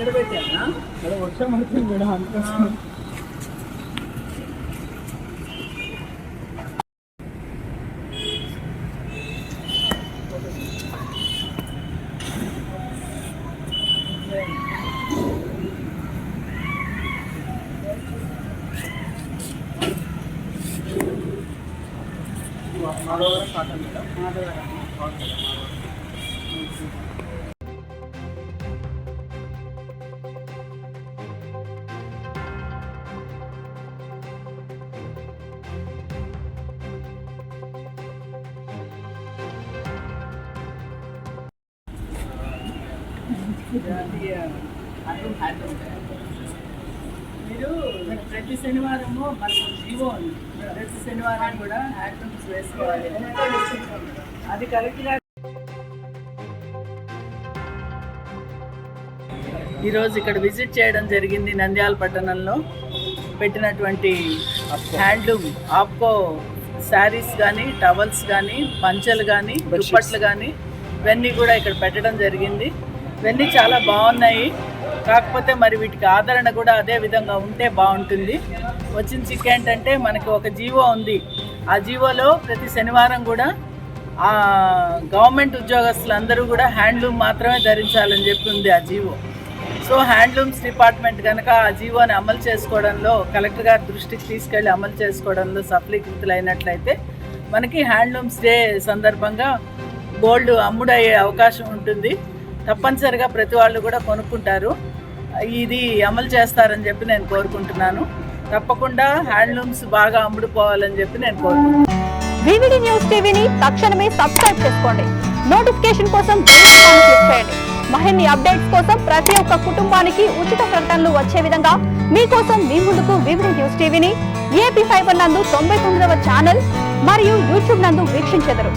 ఇక్కడ పెట్టానా వర్షం పడుతుంది మేడం అందుకోసం. Madhavaram cotton madam Madhavaram. మీరు ప్రతి శనివారము మనకు జీవో ఉంది ప్రతి శనివారం కూడా హ్యాండ్లూమ్స్ వేసుకోవాలి. అది కరెక్ట్గా ఈరోజు ఇక్కడ విజిట్ చేయడం జరిగింది నంద్యాల పట్టణంలో పెట్టినటువంటి హ్యాండ్లూమ్ ఆప్కో శారీస్ కానీ టవల్స్ కానీ పంచలు కానీ దుప్పట్లు కానీ ఇవన్నీ కూడా ఇక్కడ పెట్టడం జరిగింది. ఇవన్నీ చాలా బాగున్నాయి. కాకపోతే మరి వీటికి ఆదరణ కూడా అదే విధంగా ఉంటే బాగుంటుంది. వచ్చిన చిక్ ఏంటంటే మనకి ఒక జీవో ఉంది. ఆ జీవోలో ప్రతి శనివారం కూడా ఆ గవర్నమెంట్ ఉద్యోగస్తులందరూ కూడా హ్యాండ్లూమ్ మాత్రమే ధరించాలని చెప్పి ఉంది ఆ జీవో. సో హ్యాండ్లూమ్స్ డిపార్ట్మెంట్ కనుక ఆ జీవోని అమలు చేసుకోవడంలో కలెక్టర్ గారి దృష్టికి తీసుకెళ్ళి అమలు చేసుకోవడంలో సఫలీకృతులైనట్లయితే మనకి హ్యాండ్లూమ్స్ డే సందర్భంగా గోల్డ్ అమ్ముడయ్యే అవకాశం ఉంటుంది. తప్పనిసరిగా ప్రతి వాళ్ళు కూడా కొనుక్కుంటారు. ఇది అమలు చేస్తారని చెప్పి నేను కోరుకుంటున్నాను. తప్పకుండా హ్యాండ్లూమ్స్ బాగా అమ్ముడుపోవాలని చెప్పి నేను కోరుకుంటున్నాను. వివిడి న్యూస్ టీవీని తక్షణమే సబ్స్క్రైబ్ చేసుకోండి. నోటిఫికేషన్ కోసం క్లిక్ చేయండి. మరిన్ని అప్డేట్స్ కోసం ప్రతి ఒక్క కుటుంబానికి ఉచిత ప్రకటనలు వచ్చే విధంగా మీకోసం మీ ముందుకు వివిడి న్యూస్ టీవీని ఏపీ ఫైబర్ నందు తొంభై తొమ్మిదవ ఛానల్ మరియు యూట్యూబ్ నందు వీక్షించెదరు.